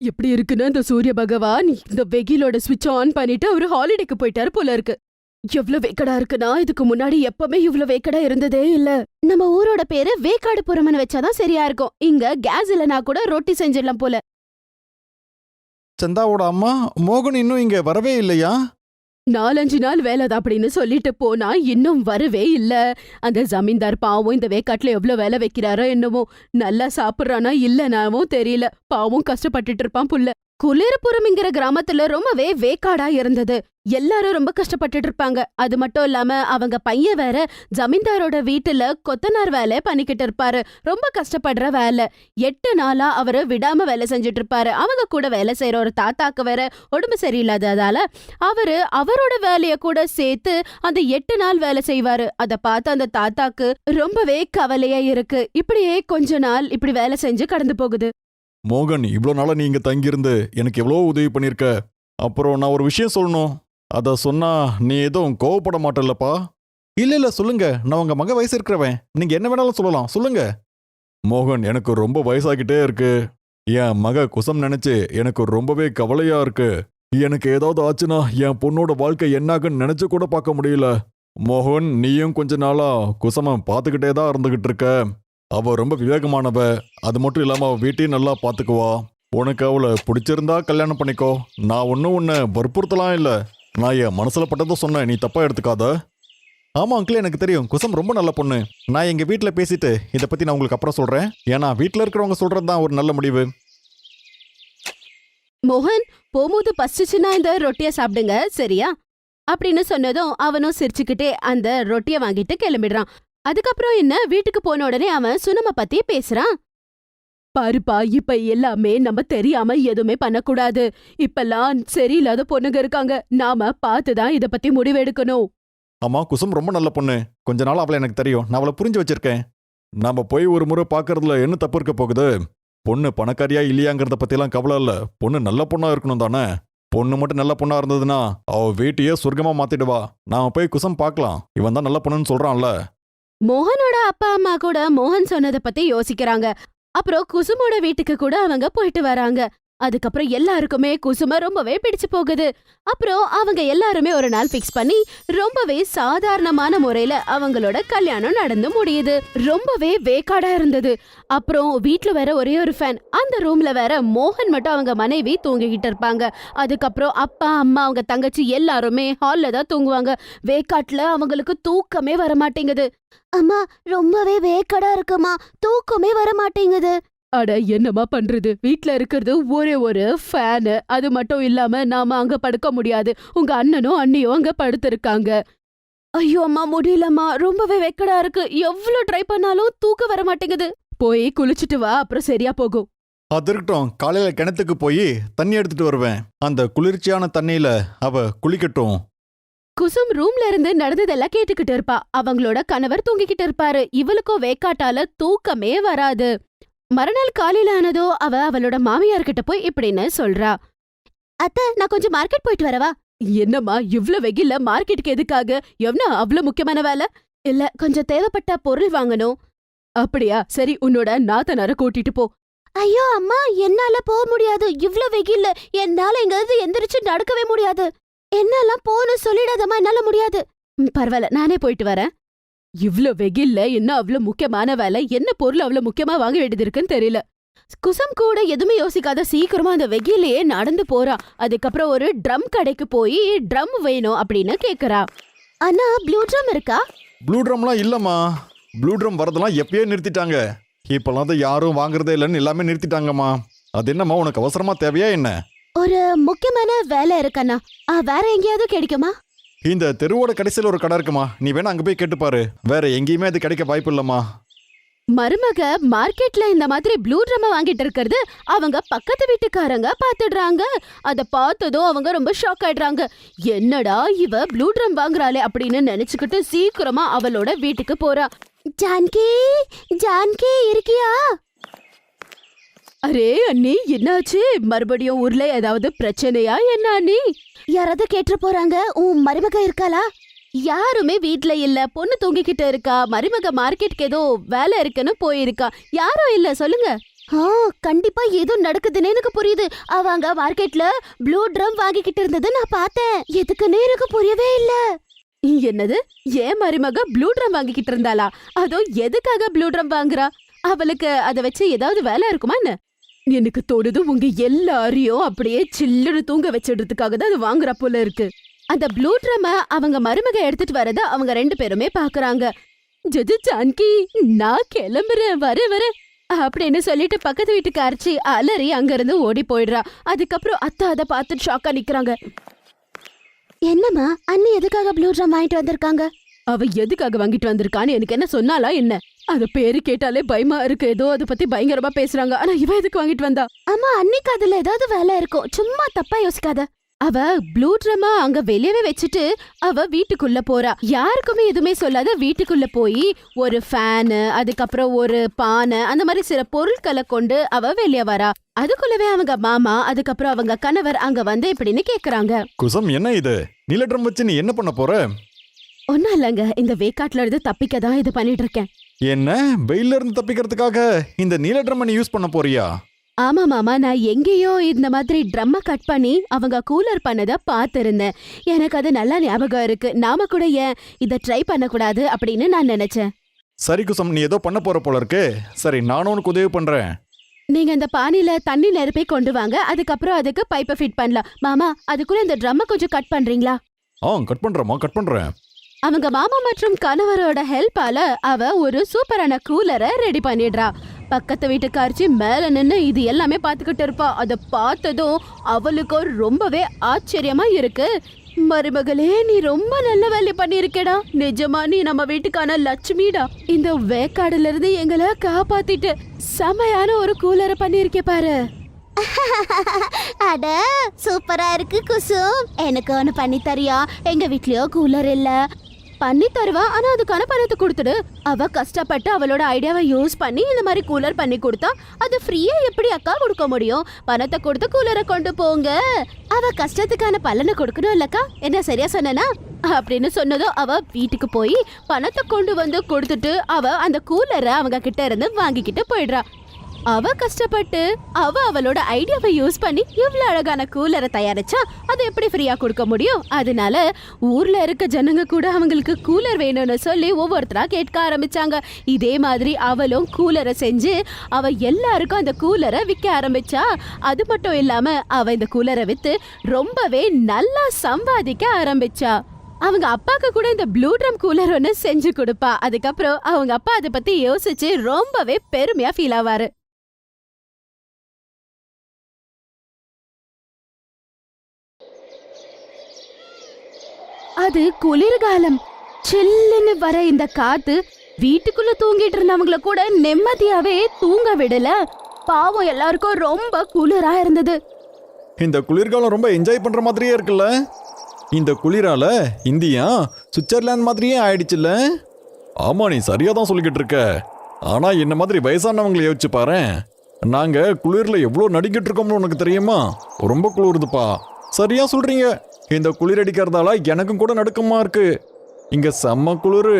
எப்படி இருக்குன்னா இந்த சூரிய பகவான் இந்த வெகிலோட சுவிட்ச் ஆன் பண்ணிட்டு அவரு ஹாலிடேக்கு போயிட்டாரு போல இருக்கு. எவ்வளவு வேக்கடா இருக்குன்னா இதுக்கு முன்னாடி எப்பவுமே இவ்வளவு வேக்கடா இருந்ததே இல்ல. நம்ம ஊரோட பேரு வேக்காடு புறமன்னு வச்சாதான் சரியா இருக்கும். இங்க கேஸ் இல்லனா கூட ரொட்டி செஞ்சிடலாம் போல. சந்தாவோட அம்மா மோகன் இன்னும் இங்க வரவே இல்லையா? நாலஞ்சு நாள் வேலைதான் அப்படின்னு சொல்லிட்டு போனா இன்னும் வரவே இல்ல. அந்த ஜமீன்தார் பாவம் இந்த வேக்காட்டுல எவ்வளவு வேலை வைக்கிறாரோ என்னமோ நல்லா சாப்பிடுறானா இல்லனாவும் தெரியல. பாவம் கஷ்டப்பட்டுட்டு இருப்பான் புள்ள. குளிர்புறம்ங்கிற கிராமத்துல ரொம்பவே வேக்காடா இருந்தது. எல்லாரும் ரொம்ப கஷ்டப்பட்டுட்டு இருப்பாங்க. அது மட்டும் இல்லாம அவங்க பையன் வேற ஜமீன்தாரோட வீட்டுல கொத்தனார் வேலை பண்ணிக்கிட்டு இருப்பாரு. ரொம்ப கஷ்டப்படுற வேலை. எட்டு நாளா அவரு விடாம வேலை செஞ்சுட்டு இருப்பாரு. அவங்க கூட வேலை செய்யற ஒரு தாத்தாக்கு வேற உடம்பு சரியில்லாததால அவரு அவரோட வேலைய கூட சேர்த்து அந்த எட்டு நாள் வேலை செய்வாரு. அத பார்த்து அந்த தாத்தாக்கு ரொம்பவே கவலையா இருக்கு. இப்படியே கொஞ்ச நாள் இப்படி வேலை செஞ்சு கடந்து போகுது. மோகன் இவ்வளோ நாளாக நீ இங்கே தங்கியிருந்து எனக்கு எவ்வளோ உதவி பண்ணியிருக்க? அப்புறம் நான் ஒரு விஷயம் சொல்லணும். அதை சொன்னால் நீ எதுவும் கோவப்பட மாட்டல்லப்பா? இல்லை இல்லை சொல்லுங்க. நான் உங்கள் மக வயசு இருக்கிறவன். நீங்கள் என்ன வேணாலும் சொல்லலாம். சொல்லுங்க. மோகன் எனக்கு ரொம்ப வயசாகிட்டே இருக்கு. என் மக குசம் நினைச்சு எனக்கு ரொம்பவே கவலையாக இருக்கு. எனக்கு ஏதாவது ஆச்சுன்னா என் பொண்ணோட வாழ்க்கை என்னாகுன்னு நினச்சி கூட பார்க்க முடியல. மோகன் நீயும் கொஞ்ச நாளாக குசமம் பார்த்துக்கிட்டே தான் இருந்துகிட்டு இருக்க. அவ ரொம்ப விவேகமானவ. அது மட்டும் இல்லாம அவ வீட்டையும் நல்லா பாத்துக்குவா. உனக்கு அவளை பிடிச்சிருந்தா கல்யாணம் பண்ணிக்கோ. நான் ஒன்றும் உன்னை வற்புறுத்தலாம் இல்லை. நான் என் மனசில் பட்டதை சொன்னேன். நீ தப்பாக எடுத்துக்காத. ஆமாம் அங்கிள் எனக்கு தெரியும். குசம் ரொம்ப நல்ல பொண்ணு. நான் எங்கள் வீட்டில் பேசிட்டு இதை பற்றி நான் உங்களுக்கு அப்புறம் சொல்கிறேன் ஏன்னா வீட்டில் இருக்கிறவங்க சொல்கிறது தான் ஒரு நல்ல முடிவு. மோகன் போகும்போது பசிச்சுன்னா இந்த ரொட்டியை சாப்பிடுங்க சரியா? அப்படின்னு சொன்னதும் அவனும் சிரிச்சுக்கிட்டே அந்த ரொட்டியை வாங்கிட்டு கிளம்பிடுறான். அதுக்கப்புறம் என்ன வீட்டுக்கு போன உடனே அவன் சுனம பத்தி பேசுறான். பாருப்பா இப்ப எல்லாமே நம்ம தெரியாம எதுவுமே பண்ணக்கூடாது. இப்பெல்லாம் சரியில்லாத பொண்ணுங்க இருக்காங்க. நாம பார்த்துதான் இத பத்தி முடிவெடுக்கணும். ஆமா குசும் ரொம்ப நல்ல பொண்ணு. கொஞ்ச நாள் அவளை எனக்கு தெரியும். நான் அவளை புரிஞ்சு வச்சிருக்கேன். நாம போய் ஒரு முறை பாக்குறதுல என்ன தப்பு இருக்க போகுது? பொண்ணு பணக்காரியா இல்லையாங்கிறத பத்திலாம் கவலை இல்ல. பொண்ணு நல்ல பொண்ணா இருக்கணும் தானே? பொண்ணு மட்டும் நல்ல பொண்ணா இருந்ததுன்னா அவ வீட்டையே சொர்க்கமா மாத்திடுவா. நாம போய் குசம் பார்க்கலாம். இவன் தான் நல்ல பொண்ணுன்னு சொல்றான்ல. மோகனோட அப்பா அம்மா கூட மோகன் சொன்னத பத்தி யோசிக்கிறாங்க. அப்புறம் குசுமோட வீட்டுக்கு கூட அவங்க போயிட்டு வராங்க. அதுக்கப்புறம் எல்லாருக்குமே குசும ரொம்பவே பிடிச்சு போகுது. அப்புறம் அவங்க எல்லாருமே ஒரு நாள் ஃபிக்ஸ் பண்ணி ரொம்பவே சாதாரணமான முறையில அவங்களோட கல்யாணம் நடந்து முடியுது. ரொம்பவே வேக்காடா இருந்தது. அப்புறம் வீட்ல வேற ஒரே ஒரு ஃபேன் அந்த ரூம்ல வேற மோகன் மட்டும் அவங்க மனைவி தூங்கிக்கிட்டு இருப்பாங்க. அதுக்கப்புறம் அப்பா அம்மா அவங்க தங்கச்சி எல்லாருமே ஹால்ல தான் தூங்குவாங்க. வேக்காட்டுல அவங்களுக்கு தூக்கமே வர மாட்டேங்குது அம்மா ரொம்பவே வேக்கடா இருக்குமா? தூக்கமே வர மாட்டேங்குது அட என்னம்மா பண்றது? வீட்ல இருக்கிறது ஒரே ஒரு ஃபேனு அது மட்டும் இல்லாம நாம அங்க படுக்க முடியாது. உங்க அண்ணனும் அண்ணியும் அங்க படுத்திருக்காங்க. ஐயோ அம்மா முடியலம்மா. ரொம்பவே வெக்கடா இருக்கு. எவ்வளவு ட்ரை பண்ணாலும் தூக்கம் வர மாட்டேங்குது. போய் குளிச்சிட்டு வா. அப்புறம் சரியா போகும். அது இருக்கட்டும் காலையில கிணத்துக்கு போய் தண்ணி எடுத்துட்டு வருவேன். அந்த குளிர்ச்சியான தண்ணியில அவ குளிக்கட்டும். குசும் ரூம்ல இருந்து நடந்ததெல்லாம் கேட்டுக்கிட்டு இருப்பா. அவங்களோட கணவர் தூங்கிக்கிட்டு இருப்பாரு. இவளுக்கும் வேக்காட்டால தூக்கமே வராது. மறுநாள் காலையில ஆனதோ அவ அவளோட மாமியார் கிட்ட போய் இப்படின்னு சொல்றா. அத்த நான் கொஞ்சம் மார்க்கெட் போயிட்டு வரவா? என்னம்மா இவ்ளோ வெயில்ல மார்க்கெட்டுக்கு எதுக்காக? எவ்வளோ அவ்வளவு முக்கியமான வேலை? இல்ல கொஞ்சம் தேவைப்பட்ட பொருள் வாங்கணும். அப்படியா? சரி உன்னோட நாத்தனார கூட்டிட்டு போ. ஐயோ அம்மா என்னால போக முடியாது. இவ்ளோ வெயில்ல என்னால எங்காவது எந்திரிச்சு நடக்கவே முடியாது. என்னெல்லாம் போன்னு சொல்லிடாதம்மா என்னால முடியாது. பரவாயில்ல நானே போயிட்டு வரேன். இவ்ளோ வெயில்ல என்ன அவ்ளோ முக்கியமான வேலை என்ன பொருள் அவ்ளோ முக்கியமா வாங்க வேண்டியது இருக்குன்னு தெரியல. குசம் கூட எதுவுமே யோசிக்காத சீக்கிரமா அந்த வெயிலையே நடந்து போறா. அதுக்கப்புறம் ஒரு ட்ரம் கடைக்கு போய் ட்ரம் வேணும் அப்படின்னு கேக்குறா. அண்ணா ப்ளூ ட்ரம் இருக்கா? ப்ளூ ட்ரம்லாம் இல்லம்மா. ப்ளூ ட்ரம் வரதெல்லாம் எப்பயே நிறுத்திட்டாங்க. இப்பெல்லாம் தான் யாரும் வாங்குறதே இல்லைன்னு எல்லாமே நிறுத்திட்டாங்கம்மா. அது என்னம்மா உனக்கு அவசரமா தேவையா என்ன? ஒரு முக்கியமான வேலை இருக்கண்ணா வேற எங்கேயாவது கிடைக்குமா? இந்த தெருவோட கடைசியில் ஒரு கடை இருக்குமா? நீ வேணா அங்க போய் கேட்டுப்பாரு வேற எங்கேயுமே அது கிடைக்க வாய்ப்பு இல்லம்மா. மருமக மார்க்கெட்ல இந்த மாதிரி ப்ளூ ட்ரம் வாங்கிட்டு இருக்கிறது அவங்க பக்கத்து வீட்டுக்காரங்க பாத்துடுறாங்க. அத பார்த்ததும் அவங்க ரொம்ப ஷாக் ஆயிடுறாங்க. என்னடா இவ ப்ளூ ட்ரம் வாங்குறாளே அப்படின்னு நினைச்சுக்கிட்டு சீக்கிரமா அவளோட வீட்டுக்கு போறா. ஜான்கி ஜான்கி இருக்கியா? அரே அண்ணி என்னாச்சு? மறுபடியும் ஊர்ல ஏதாவது பிரச்சனையா? என்ன அண்ணி? யாராவது கேட்டு போறாங்க. உன் மருமக இருக்காளா? யாருமே வீட்ல இல்ல. பொண்ணு தூங்கிக்கிட்டு இருக்கா. மருமக மார்க்கெட்டுக்கு ஏதோ வேலை இருக்குன்னு போயிருக்கா. யாரும் இல்ல சொல்லுங்க. ஆ கண்டிப்பா ஏதோ நடக்குதுன்னு எனக்கு புரியுது. அவங்க மார்க்கெட்ல ப்ளூ ட்ரம் வாங்கிக்கிட்டு இருந்தது நான் பார்த்தேன். எதுக்குன்னு எனக்கு புரியவே இல்ல. என்னது? ஏன் மருமக ப்ளூ ட்ரம் வாங்கிக்கிட்டு இருந்தாளா? அதோ எதுக்காக ப்ளூ ட்ரம் வாங்குறா? அவளுக்கு அத வச்சு ஏதாவது வேலை இருக்குமா என்ன? எனக்கு தோணுது உங்க எல்லாரையும் அப்படியே சில்லுன்னு தூங்க வச்சிடுறதுக்காக தான் அது வாங்குறா போல இருக்கு. அந்த ப்ளூ ட்ரம்ம அவங்க மருமக எடுத்துட்டு வரத அவங்க ரெண்டு பேருமே பாக்குறாங்க. ஜஜு ஜான்கி நான் கிளம்புறேன் வர வர. அப்படின்னு சொல்லிட்டு பக்கத்து வீட்டுக்காரச்சி அலறி அங்கிருந்து ஓடி போயிடுறா. அதுக்கப்புறம் அத்தை அதை பார்த்து ஷாக்கா நிக்கிறாங்க. என்னம்மா அண்ணி எதுக்காக ப்ளூ ட்ரம் வாங்கிட்டு வந்திருக்காங்க? அவ எதுக்காக வாங்கிட்டு வந்திருக்கான்னு எனக்கு என்ன சொன்னாலா என்ன? அத பேரு கேட்டாலே பயமா இருக்கு. ஏதோ அத பத்தி பயங்கரமா பேசுறாங்க. ஆனா இவ எதுக்கு வாங்கிட்டு வந்தா? அம்மா அன்னைக்கு அதுல ஏதாவது வேலை இருக்கும். சும்மா தப்பா யோசிக்காத. அவ ப்ளூ ட்ரம்மா அங்க வெளியவே வச்சுட்டு அவ வீட்டுக்குள்ள போறா. யாருக்குமே எதுவுமே சொல்லாத வீட்டுக்குள்ள போய் ஒரு ஃபேனு அதுக்கப்புறம் ஒரு பானை அந்த மாதிரி சில பொருட்களை கொண்டு அவ வெளிய வரா. அதுக்குள்ளவே அவங்க மாமா அதுக்கப்புறம் அவங்க கணவர் அங்க வந்து இப்படின்னு கேக்குறாங்க. குசம் என்ன இது? நீலட்ரம் வச்சு நீ என்ன பண்ண போற? ஒன்னும் இல்லைங்க. இந்த வேக்காட்டுல இருந்து தப்பிக்க தான் இது பண்ணிட்டு இருக்கேன். என்ன? வெயில்ல இருந்து தப்பிக்கிறதுக்காக இந்த நீலட்ரம் நீ யூஸ் பண்ண போறியா? ஆமா மாமா நான் எங்கேயோ இந்த மாதிரி ட்ரம்ம கட் பண்ணி அவங்க கூலர் பண்ணத பார்த்திருந்தேன். எனக்கு அது நல்லா ஞாபகம் இருக்கு. நாம கூட ஏன் இத ட்ரை பண்ணக்கூடாது அப்படின்னு நான் நினைச்சேன். சரி குசம் நீ ஏதோ பண்ண போற போல இருக்கு. சரி நானும் உனக்கு உதவி பண்றேன். நீங்க இந்த பானையில தண்ணி நெருப்பை கொண்டு வாங்க. அதுக்கப்புறம் அதுக்கு பைப்பை ஃபிட் பண்ணலாம். மாமா அதுக்குள்ள இந்த ட்ரம்ம கொஞ்சம் கட் பண்றீங்களா? ஆ கட் பண்றேம்மா கட் பண்றேன். அவங்க மாமா மற்றும் கணவரோட ஹெல்ப்பால அவ ஒரு சூப்பரான கூலரை ரெடி பண்ணிடுறா. பக்கத்து வீட்டுக்காரச்சி மேல நின்னு இது எல்லாமே பார்த்துக்கிட்டு இருப்பா. அதை பார்த்ததும் அவளுக்கு ரொம்பவே ஆச்சரியமா இருக்கு. மருமகளே நீ ரொம்ப நல்ல வேலை பண்ணிருக்கேடா நிஜமா நீ நம்ம வீட்டுக்கான லட்சுமிடா. இந்த வேக்காடுல இருந்து எங்களை காப்பாத்திட்டு செமையான ஒரு கூலரை பண்ணிருக்கே பாரு. அட சூப்பரா இருக்கு குசும் எனக்கு ஒன்று பண்ணி தரியா? எங்க வீட்லயோ கூலர் இல்ல. பண்ணி தருவா? ஆனா அதுக்கான பணத்தை கொடுத்துடு. அவ கஷ்டப்பட்டு அவளோட ஐடியாவை யூஸ் பண்ணி இந்த மாதிரி கூலர் பண்ணி கொடுத்தா அது ஃப்ரீயா எப்படி அக்கா கொடுக்க முடியும்? பணத்தை கொடுத்து கூலரை கொண்டு போங்க. அவ கஷ்டத்துக்கான பலனை கொடுக்கணும் இல்லக்கா? என்ன சரியா சொன்னனா? அப்படின்னு சொன்னதும் அவ வீட்டுக்கு போய் பணத்தை கொண்டு வந்து கொடுத்துட்டு அவ அந்த கூலரை அவங்க கிட்ட இருந்து வாங்கிக்கிட்டு போயிடுறா. அவ கஷ்டப்பட்டு அவ அவளோட ஐடியாவை யூஸ் பண்ணி இவ்வளோ அழகான கூலரை தயாரிச்சா அதை எப்படி ஃப்ரீயா கொடுக்க முடியும்? அதனால ஊர்ல இருக்க ஜனங்க கூட அவங்களுக்கு கூலர் வேணும்னு சொல்லி ஒவ்வொருத்தரா கேட்க ஆரம்பிச்சாங்க. இதே மாதிரி அவளும் கூலரை செஞ்சு அவ எல்லாருக்கும் அந்த கூலரை விற்க ஆரம்பிச்சா அது மட்டும் இல்லாம அவ இந்த கூலரை வித்து ரொம்பவே நல்லா சம்பாதிக்க ஆரம்பிச்சா. அவங்க அப்பாக்கு கூட இந்த ப்ளூ ட்ரம் கூலர் ஒன்று செஞ்சு கொடுப்பா. அதுக்கப்புறம் அவங்க அப்பா அதை பத்தி யோசிச்சு ரொம்பவே பெருமையா ஃபீல் ஆவாரு. அது குளிர்காலம். சில்லுன்னு வர இந்த காத்து வீட்டுக்குள்ள தூங்கிட்டு இருந்தவங்கள கூட நிம்மதியாவே தூங்க விடல. பாவம் எல்லாருக்கும் ரொம்ப குளிரா இருந்தது. இந்த குளிர்காலம் ரொம்ப என்ஜாய் பண்ற மாதிரியே இருக்குல்ல? இந்த குளிரால இந்தியா சுவிட்சர்லாந்து மாதிரியே ஆயிடுச்சுல்ல? ஆமா நீ சரியா தான் சொல்லிக்கிட்டு இருக்க. ஆனா என்ன மாதிரி வயசானவங்களை யோசிச்சு பாரேன் நாங்க குளிர்ல எவ்வளோ நடிக்கிட்டு இருக்கோம்னு உனக்கு தெரியுமா? ரொம்ப குளிருதுப்பா. சரியா சொல்றீங்க. இந்த குளிர் அடிக்கிறதால எனக்கும் கூட நடுக்கமா இருக்கு. இங்க செம்ம குளிர்.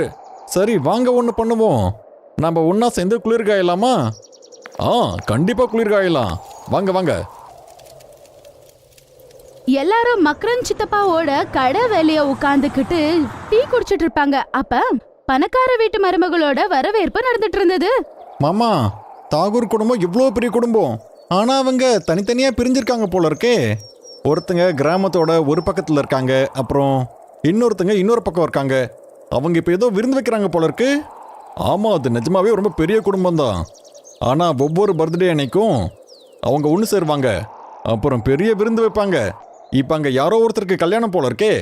சரி வாங்க ஒன்று பண்ணுவோம். நம்ம ஒன்றா சேர்ந்து குளிர் காயலாமா? ஆ கண்டிப்பா குளிர் காயலாம். வாங்க வாங்க. எல்லாரும் மக்ரன் சித்தப்பாவோட கடை வெளிய உட்கார்ந்துக்கிட்டு டீ குடிச்சிட்டு இருப்பாங்க. அப்ப பணக்கார வீட்டு மருமகளோட வரவேற்பு நடந்துட்டு இருந்தது. மாமா தாகூர் குடும்பம் இவ்வளோ பெரிய குடும்பம். ஆனால் அவங்க தனித்தனியாக பிரிஞ்சிருக்காங்க போல இருக்கே. ஒருத்தங்க கிராமத்தோட ஒரு பக்கத்தில் இருக்காங்க அப்புறம் இன்னொருத்தங்க இன்னொரு பக்கம் இருக்காங்க. அவங்க இப்போ ஏதோ விருந்து வைக்கிறாங்க போல இருக்கு. ஆமாம் அது நிஜமாவே ரொம்ப பெரிய குடும்பம் தான் ஆனால் ஒவ்வொரு பர்த்டே அன்னைக்கும் அவங்க ஒன்று சேருவாங்க. அப்புறம் பெரிய விருந்து வைப்பாங்க. இப்போ அங்கே யாரோ ஒருத்தருக்கு கல்யாணம் போல இருக்கே.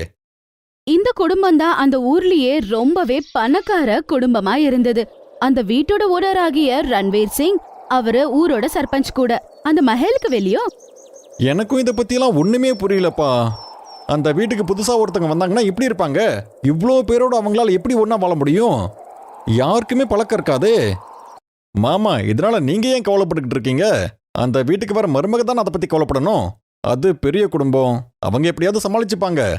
இந்த குடும்பம் தான் அந்த ஊர்லயே ரொம்பவே பணக்கார குடும்பமா இருந்தது. அந்த வீட்டோட ஓனர் ஆகிய ரன்வீர் சிங் அவரு ஊரோட சர்பஞ்ச் கூட. அந்த மஹலுக்கு வெளியோ எனக்கும் இதை பற்றிலாம் ஒன்றுமே புரியலப்பா. அந்த வீட்டுக்கு புதுசாக ஒருத்தங்க வந்தாங்கன்னா எப்படி இருப்பாங்க? இவ்வளோ பேரோட அவங்களால எப்படி ஒன்றா வாழ முடியும்? யாருக்குமே பழக்கம் இருக்காது. மாமா இதனால் நீங்கள் ஏன் கவலைப்பட்டுக்கிட்டு இருக்கீங்க? அந்த வீட்டுக்கு வர மருமக தான் அதை பற்றி கவலைப்படணும்? அது பெரிய குடும்பம். அவங்க எப்படியாவது சமாளிச்சுப்பாங்க.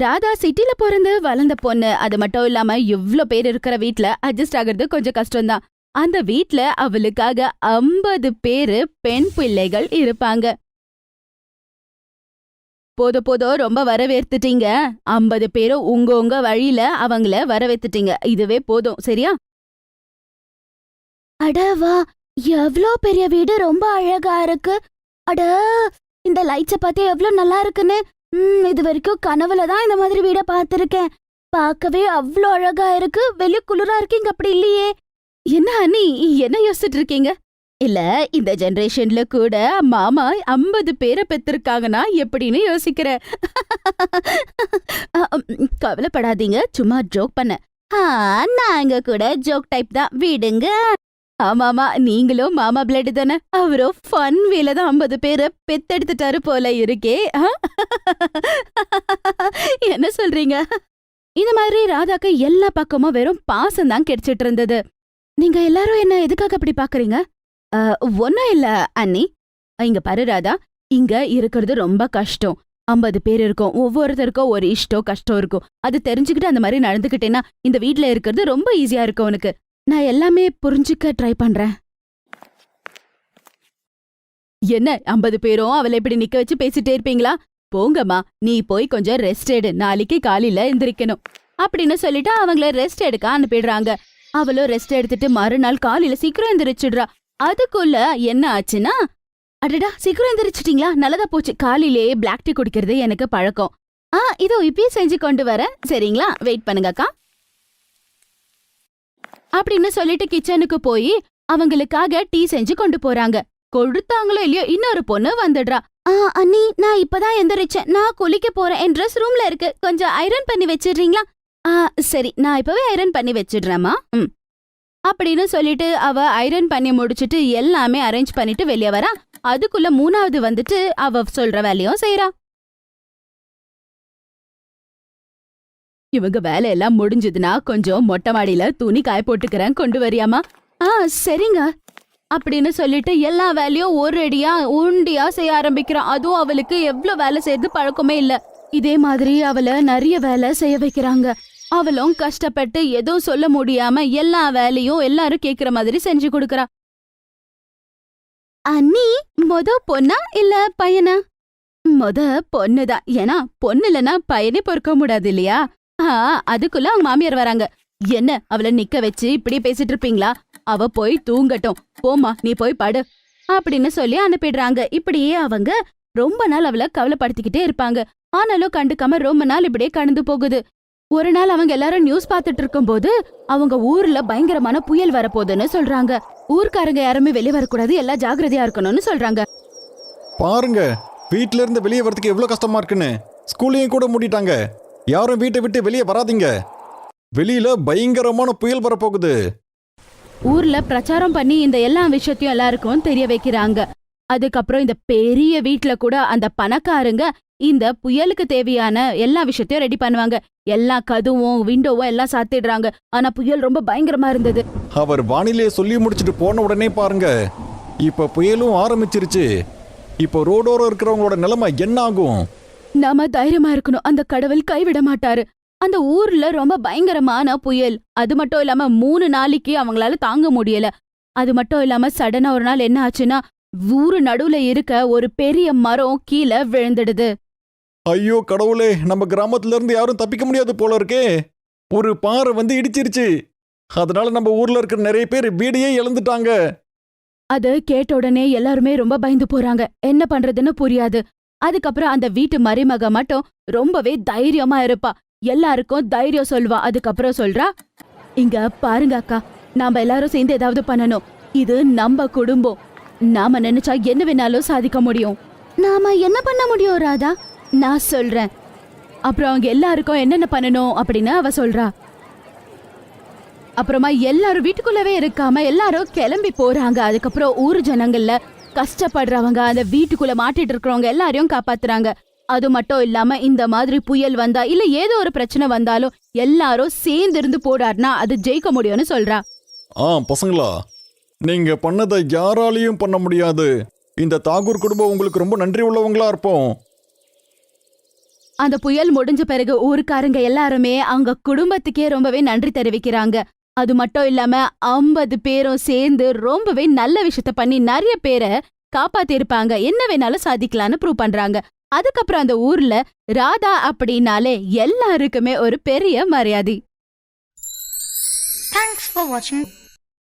ராதா சிட்டில பிறந்து வளர்ந்த பொண்ணு. அது மட்டும் இல்லாம இவ்ளோ பேர் இருக்கிற வீட்ல அட்ஜஸ்ட் ஆகுறது கொஞ்சம் கஷ்டம்தான். அந்த வீட்ல அவளுக்காக ஐம்பது பேரு பெண் பிள்ளைகள் இருப்பாங்க. போதும் போதும் ரொம்ப வரவேற்றுட்டீங்க ஐம்பது பேரும் உங்க உங்க வழியில அவங்கள வரவேத்துட்டீங்க. இதுவே போதும். சரியா? அடவா எவ்ளோ பெரிய வீடு ரொம்ப அழகா இருக்கு. அட இந்த லைட்ஸ பார்த்து எவ்ளோ நல்லா இருக்குன்னு. ம், இது வரைக்கும் கனவுல தான் இந்த மாதிரி வீட பார்த்துருக்கேன். பார்க்கவே அவ்ளோ அழகா இருக்கு. வெளிய குளிரா இருக்கீங்க அப்படி இல்லையே. என்ன அண்ணி என்ன யோசிச்சுட்டு இருக்கீங்க? இல்ல இந்த ஜெனரேஷன்ல கூட மாமா ஐம்பது பேரை பெத்திருக்காங்கன்னா எப்படின்னு யோசிக்கிறேன் கவலைப்படாதீங்க சும்மா ஜோக் பண்ண. நாங்க கூட ஜோக் டைப் தான். விடுங்க. ஆமாமா நீங்களும் மாமா பிளட் தானே. அவரோ ஃபன் வேல தான் ஐம்பது பேரை பெத்தெடுத்துட்டாரு போல இருக்கே. என்ன சொல்றீங்க? இந்த மாதிரி ராதாக்கு எல்லா பக்கமும் வெறும் பாசம் தான் கிடைச்சிட்டு இருந்தது. நீங்க எல்லாரும் என்ன எதுக்காக அப்படி பாக்குறீங்க? ஒன்னும் இல்ல அண்ணி. இங்க பாரு ராதா. இங்க இருக்கிறது ரொம்ப கஷ்டம். ஐம்பது பேர் இருக்கும். ஒவ்வொருத்தருக்கும் ஒரு இஷ்டம் கஷ்டம் இருக்கும். அது தெரிஞ்சுக்கிட்டு அந்த மாதிரி நடந்துக்கிட்டேன்னா இந்த வீட்ல இருக்கிறது ரொம்ப ஈஸியா இருக்கும் உனக்கு. நான் எல்லாமே புரிஞ்சுக்க ட்ரை பண்றேன். என்ன? ஐம்பது பேரும் அவளை இப்படி நிக்க வச்சு பேசிட்டே இருப்பீங்களா? போங்கம்மா. நீ போய் கொஞ்சம் ரெஸ்ட் எடு. நாளைக்கு காலையில எந்திரிக்கணும். அப்படின்னு சொல்லிட்டு அவங்கள ரெஸ்ட் எடுக்க அனுப்பிடுறாங்க. அவளும் ரெஸ்ட் எடுத்துட்டு மறுநாள் காலையில சீக்கிரம் எந்திரிச்சிடுறா. அதுக்குள்ள என்ன ஆச்சுன்னா அடடா சீக்கிரம் எந்திரிச்சிட்டீங்களா? நல்லதா போச்சு. காலையிலேயே பிளாக் டீ குடிக்கிறது எனக்கு பழக்கம். ஆ இதோ இப்பயே செஞ்சு கொண்டு வரேன். சரிங்களா? வெயிட் பண்ணுங்கக்கா அப்படின்னு சொல்லிட்டு கிச்சனுக்கு போய் அவங்களுக்காக டீ செஞ்சு கொண்டு போறாங்க. கொடுத்தாங்களோ இல்லையோ இன்னொரு பொண்ணு வந்துடுறா. ஆ அண்ணி நான் இப்பதான் எந்திரிச்சேன். நான் குளிக்க போறேன். என் ட்ரெஸ் ரூம்ல இருக்கு. கொஞ்சம் ஐரன் பண்ணி வச்சிடுறீங்களா? ஆ சரி. நான் இப்பவே ஐரன் பண்ணி வச்சிடுறேம்மா. ம். அப்படின்னு சொல்லிட்டு அவ ஐரன் பண்ணி முடிச்சிட்டு எல்லாமே அரேஞ்ச் பண்ணிட்டு வெளியே வரா. அதுக்குள்ள மூணாவது வந்துட்டு அவ சொல்ற வேலையும் செய்யறா இவங்க வேலையெல்லாம் முடிஞ்சதுன்னா கொஞ்சம் மொட்டை மாடியில துணி காய போட்டுக்கிறேன் கொண்டு வரியாமா? ஆ சரிங்க. அப்படின்னு சொல்லிட்டு எல்லா வேலையும் ஒரு அடியா உண்டியா செய்ய ஆரம்பிக்கிறான் அதுவும் அவளுக்கு எவ்வளவு வேலை செய்யறது பழக்கமே இல்ல. இதே மாதிரி அவளை நிறைய வேலை செய்ய வைக்கிறாங்க. அவளும் கஷ்டப்பட்டு எதுவும் சொல்ல முடியாம எல்லா வேலையும் எல்லாரும் கேக்குற மாதிரி செஞ்சு கொடுக்கறா. அண்ணி மொத பொண்ணா இல்ல பையனா? மொத பொண்ணுதான் ஏன்னா பொண்ணு இல்லனா பையனே பொறுக்க முடியாது இல்லையா? ஆ அதுக்குள்ள அவங்க மாமியார் வராங்க. என்ன அவளை நிக்க வச்சு இப்படி பேசிட்டு இருப்பீங்களா? அவ போய் தூங்கட்டும். போம்மா நீ போய் படு. அப்படின்னு சொல்லி அனுப்பிடுறாங்க. இப்படியே அவங்க ரொம்ப நாள் அவளை கவலைப்படுத்திக்கிட்டே இருப்பாங்க. ஆனாலும் கண்டுக்காம ரொம்ப நாள் இப்படியே கடந்து போகுது. ஒரு நாள் அவங்க எல்லாரும் நியூஸ் பார்த்துட்டு இருக்கும்போது அவங்க ஊர்ல பயங்கரமான புயல் வரப்போகுதுன்னு சொல்றாங்க. ஊர்க்காரங்க யாருமே வெளியே வரக்கூடாது எல்லாம் ஜாக்கிரதையா இருக்கணும்னு சொல்றாங்க. பாருங்க வீட்ல இருந்து வெளியே வரதுக்கு எவ்வளோ கஷ்டமா இருக்குன்னு. ஸ்கூலையும் கூட மூடிட்டாங்க. யாரும் வீட்டை விட்டு வெளியே வராதீங்க. வெளியில பயங்கரமான புயல் வரப்போகுது. ஊர்ல பிரச்சாரம் பண்ணி இந்த எல்லா விஷயத்தையும் எல்லாருக்கும் தெரிய வைக்கிறாங்க. அதுக்கப்புறம் இந்த பெரிய வீட்ல கூட அந்த பணக்காரங்க இந்த புயலுக்கு தேவையான எல்லா விஷயத்தையும் ரெடி பண்ணுவாங்க. எல்லா கதவும் விண்டோவும் எல்லாம் சாத்திடுறாங்க. ஆனா புயல் ரொம்ப பயங்கரமா இருந்தது. அவர் வானிலையை சொல்லி முடிச்சுட்டு போன உடனே பாருங்க. இப்ப புயலும் ஆரம்பிச்சிருச்சு. இப்போ ரோடோரம் இருக்கிறவங்களோட நிலைமை என்ன ஆகும்? நாம தைரியமா இருக்கணும். அந்த கடவுள் கைவிட மாட்டாரு. அந்த ஊர்ல ரொம்ப பயங்கரமான புயல். அது மட்டும் இல்லாம மூணு நாளைக்கு அவங்களால தாங்க முடியல. அது மட்டும் இல்லாம சடனா ஒரு நாள் என்ன ஆச்சுன்னா ஊரு நடுவுல இருக்க ஒரு பெரிய மரம் கீழே விழுந்துடுது. ஐயோ கடவுளே நம்ம கிராமத்துல இருந்து யாரும் தப்பிக்க முடியாது போல இருக்கே. ஒரு பாறை வந்து இடிச்சிருச்சு. அதனால நம்ம ஊர்ல இருக்கிற நிறைய பேர் வீடையே இழந்துட்டாங்க. அது கேட்ட உடனே எல்லாருமே ரொம்ப பயந்து போறாங்க. என்ன பண்றதுன்னு புரியாது. அதுக்கப்புறம் அந்த வீட்டு மருமக மட்டும் ரொம்பவே தைரியமா இருப்பா. எல்லாருக்கும் தைரியம் சொல்வா அதுக்கப்புறம் சொல்றா இங்க பாருங்க அக்கா நாம எல்லாரும் சேர்ந்து ஏதாவது பண்ணணும். இது நம்ம குடும்பம். நாம நினைச்சா என்ன வேணாலும் சாதிக்க முடியும். நாம என்ன பண்ண முடியும் ராதா? நான் சொல்றேன். அப்புறம் அவங்க எல்லாருக்கும் என்னென்ன பண்ணணும் அப்படின்னு அவ சொல்றா. அப்புறமா எல்லாரும் வீட்டுக்குள்ளவே இருக்காம எல்லாரும் கிளம்பி போறாங்க. அதுக்கப்புறம் ஊர் ஜனங்கள்ல கஷ்டப்படுறவங்க அந்த வீட்டுக்குள்ள மாட்டிட்டு இருக்கிறவங்க எல்லாரையும் காப்பாத்துறாங்க. அது மட்டும் இல்லாம இந்த மாதிரி புயல் வந்தா இல்ல ஏதோ ஒரு பிரச்சனை வந்தாலும் எல்லாரும் சேர்ந்து இருந்து போடாருனா அது ஜெயிக்க முடியும்னு சொல்றா. ஆ பசங்களா? நீங்க பண்ணதை யாராலையும் பண்ண முடியாது. இந்த தாகூர் குடும்பம் உங்களுக்கு ரொம்ப நன்றி உள்ளவங்களா இருப்போம். அந்த புயல் முடிஞ்ச பிறகு ஊருக்காரங்க எல்லாருமே அவங்க குடும்பத்துக்கே ரொம்பவே நன்றி தெரிவிக்கிறாங்க. அது மட்டும் இல்லாம ஐம்பது பேரும் சேர்ந்து ரொம்பவே நல்ல விஷயத்த பண்ணி நிறைய பேரை காப்பாத்திருப்பாங்க. என்ன வேணாலும் சாதிக்கலாம்னு ப்ரூவ் பண்றாங்க. அதுக்கப்புறம் அந்த ஊர்ல ராதா அப்படின்னாலே எல்லாருக்குமே ஒரு பெரிய மரியாதை. Thanks for watching.